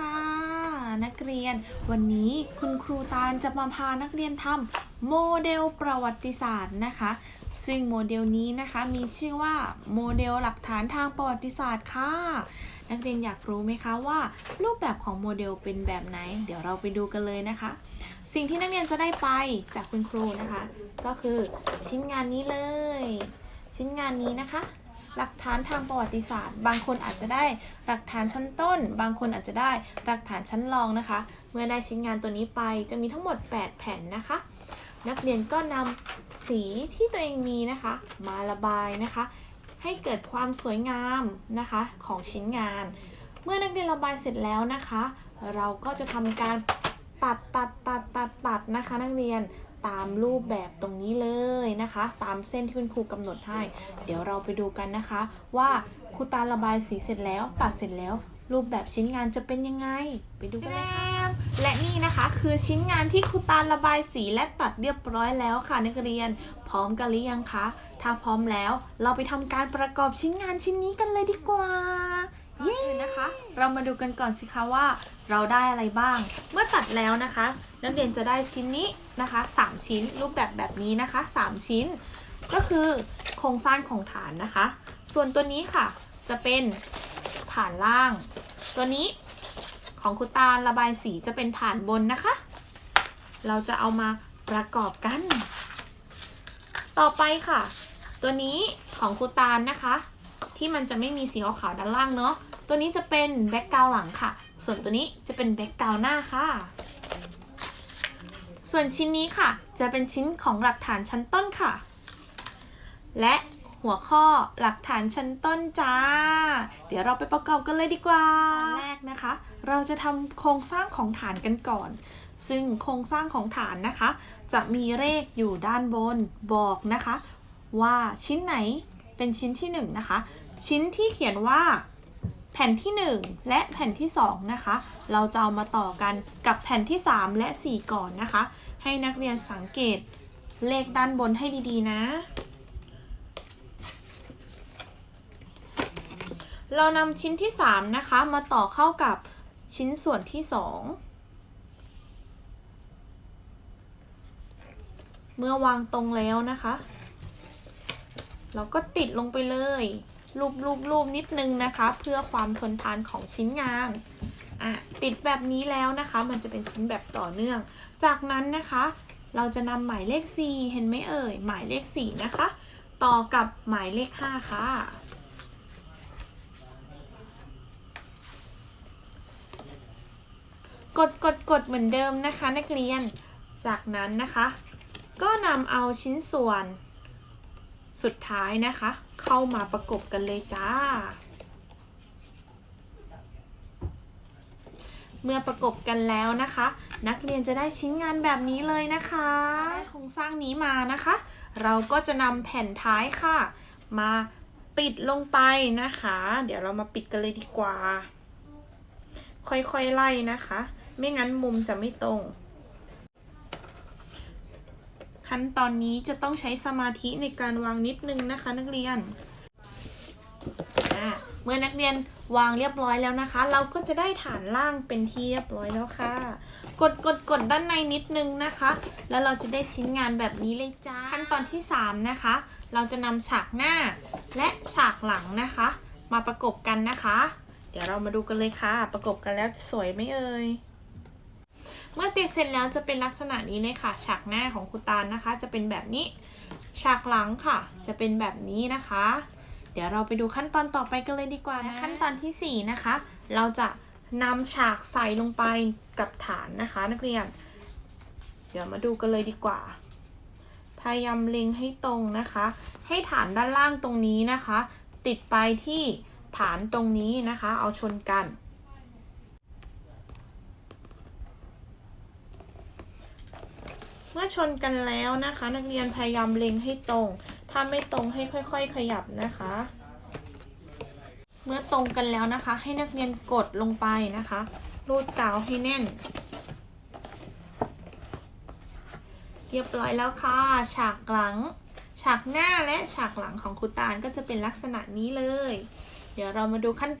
ค่ะ นักเรียน วันนี้คุณครูตาลจะมาพานักเรียนทำโมเดลประวัติศาสตร์นะคะ ซึ่งโมเดลนี้นะคะมีชื่อว่าโมเดลหลักฐานทางประวัติศาสตร์ค่ะ นักเรียนอยากรู้ไหมคะว่า รูปแบบของโมเดลเป็นแบบไหน เดี๋ยวเราไปดูกันเลยนะคะ สิ่งที่นักเรียนจะได้ไปจากคุณครูนะคะ ก็คือชิ้นงานนี้เลย ชิ้นงานนี้นะคะ หลักฐานทางประวัติศาสตร์ บางคนอาจจะได้หลักฐานชั้นต้น บางคนอาจจะได้หลักฐานชั้นรองนะคะ เมื่อได้ชิ้นงานตัวนี้ไปจะมีทั้งหมด 8 แผ่นนะคะ นักเรียนก็นำสีที่ตัวเองมีนะคะ มาระบายนะคะ ให้เกิดความสวยงามนะคะของชิ้นงาน เมื่อนักเรียนระบายเสร็จแล้วนะคะ เราก็จะทำการตัดตัดตัดตัดตัดนะคะ นักเรียน ตามรูปแบบตรงนี้เลยนะคะ ตามเส้นที่คุณครูกำหนดให้ เดี๋ยวเราไปดูกันนะคะ ว่าครูตาระบายสีเสร็จแล้วตัดเสร็จแล้วรูปแบบชิ้นงานจะเป็นยังไง ไปดูกันเลยค่ะและนี่นะคะคือชิ้นงานที่ครูตาระบายสีและตัดเรียบร้อยแล้วค่ะนักเรียน พร้อมกันหรือยังคะ ถ้าพร้อมแล้ว เราไปทำการประกอบชิ้นงานชิ้นนี้กันเลยดีกว่า เย้นะเรามาดูกันก่อนสิคะว่าเราได้อะไรบ้าง เมื่อตัดแล้วนะคะ นักเรียนจะได้ชิ้นนี้นะคะ 3 ชิ้นรูปแบบแบบนี้นะคะ 3 ชิ้น ก็คือโครงสร้างของฐานนะคะ ส่วนตัวนี้ค่ะจะเป็นฐานล่าง ตัวนี้ของคุณตาระบายสีจะเป็นฐานบนนะคะ เราจะเอามาประกอบกัน ต่อไปค่ะ ตัวนี้ของครูตาลนะคะ ที่มันจะไม่มีสีขาวๆด้านล่างเนาะ ตัวนี้จะเป็นแบ็กกราวหลังค่ะ ส่วนตัวนี้จะเป็นแบ็กกราวหน้าค่ะ ส่วนชิ้นนี้ค่ะ จะเป็นชิ้นของหลักฐานชั้นต้นค่ะ และหัวข้อหลักฐานชั้นต้นจ้า เดี๋ยวเราไปประกอบกันเลยดีกว่าแรกนะคะ เราจะทำโครงสร้างของฐานกันก่อน ซึ่งโครงสร้างของฐานนะคะ จะมีเลขอยู่ด้านบนบอกนะคะ ว่าชิ้นไหนเป็นชิ้นที่1นงนะคะ ชิ้นที่เขียนว่า ผ่นที่ 1 และแผ่นที่ 2 นะคะ เราจะเอามาต่อกันกับแผ่นที่ 3 และ 4 ก่อนนะคะ ให้นักเรียนสังเกตเลขด้านบนให้ดีๆ นะ เรานำชิ้นที่ 3 นะคะ มาต่อเข้ากับชิ้นส่วนที่ 2 เมื่อวางตรงแล้วนะคะ เราก็ติดลงไปเลย รูปรูปรูปนิดนึงนะคะ เพื่อความทนทานของชิ้นงานอะติดแบบนี้แล้วนะคะ มันจะเป็นชิ้นแบบต่อเนื่อง จากนั้นนะคะ เราจะนำหมายเลข 4 เห็นไหมเอ่ย หมายเลข 4 นะคะ ต่อกับหมายเลข 5 ค่ะกดกดกดเหมือนเดิมนะคะ นักเรียน จากนั้นนะคะ ก็นำเอาชิ้นส่วนสุดท้ายนะคะ เข้ามาประกบกันเลยจ้า เมื่อประกบกันแล้วนะคะ นักเรียนจะได้ชิ้นงานแบบนี้เลยนะคะได้โครงสร้างนี้มานะคะ เราก็จะนำแผ่นท้ายค่ะ มาปิดลงไปนะคะ เดี๋ยวเรามาปิดกันเลยดีกว่า ค่อยๆไล่นะคะ ไม่งั้นมุมจะไม่ตรง ขั้นตอนนี้จะต้องใช้สมาธิในการวางนิดนึงนะคะ นักเรียน เมื่อนักเรียนวางเรียบร้อยแล้วนะคะ เราก็จะได้ฐานล่างเป็นที่เรียบร้อยแล้วค่ะ กดกดกดด้านในนิดนึงนะคะ แล้วเราจะได้ชิ้นงานแบบนี้เลยจ้าขั้นตอนที่ 3 นะคะ เราจะนำฉากหน้าและฉากหลังนะคะ มาประกบกันนะคะ เดี๋ยวเรามาดูกันเลยค่ะ ประกบกันแล้วจะสวยไหมเอ่ย เมื่อติดเสร็จแล้วจะเป็นลักษณะนี้เลยค่ะ ฉากหน้าของครูตาลนะคะ จะเป็นแบบนี้ ฉากหลังค่ะ จะเป็นแบบนี้นะคะ เดี๋ยวเราไปดูขั้นตอนต่อไปกันเลยดีกว่านะขั้นตอนที่ 4 นะคะ เราจะนำฉากใส่ลงไปกับฐานนะคะ นักเรียน เดี๋ยวมาดูกันเลยดีกว่า พยายามเล็งให้ตรงนะคะ ให้ฐานด้านล่างตรงนี้นะคะ ติดไปที่ฐานตรงนี้นะคะ เอาชนกัน เมื่อชนกันแล้วนะคะ นักเรียนพยายามเล็งให้ตรง ถ้าไม่ตรงให้ค่อย ๆ ขยับนะคะ เมื่อตรงกันแล้วนะคะ ให้นักเรียนกดลงไปนะคะ รูดกาวให้แน่น เรียบร้อยแล้วค่ะ ฉากหลัง ฉากหน้าและฉากหลังของครูตาลก็จะเป็นลักษณะนี้เลย เดี๋ยวเรามาดูขั้น